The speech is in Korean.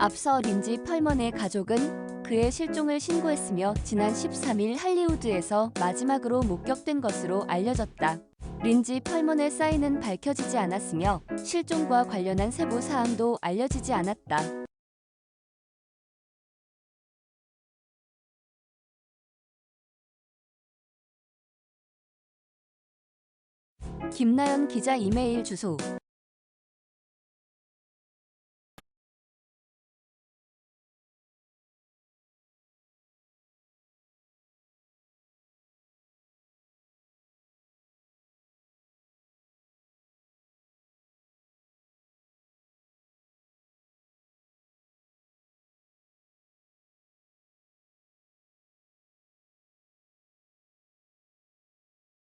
앞서 린지 펄먼의 가족은 그의 실종을 신고했으며 지난 13일 할리우드에서 마지막으로 목격된 것으로 알려졌다. 린지 펄먼의 사인은 밝혀지지 않았으며 실종과 관련한 세부 사항도 알려지지 않았다. 김나연 기자 이메일 주소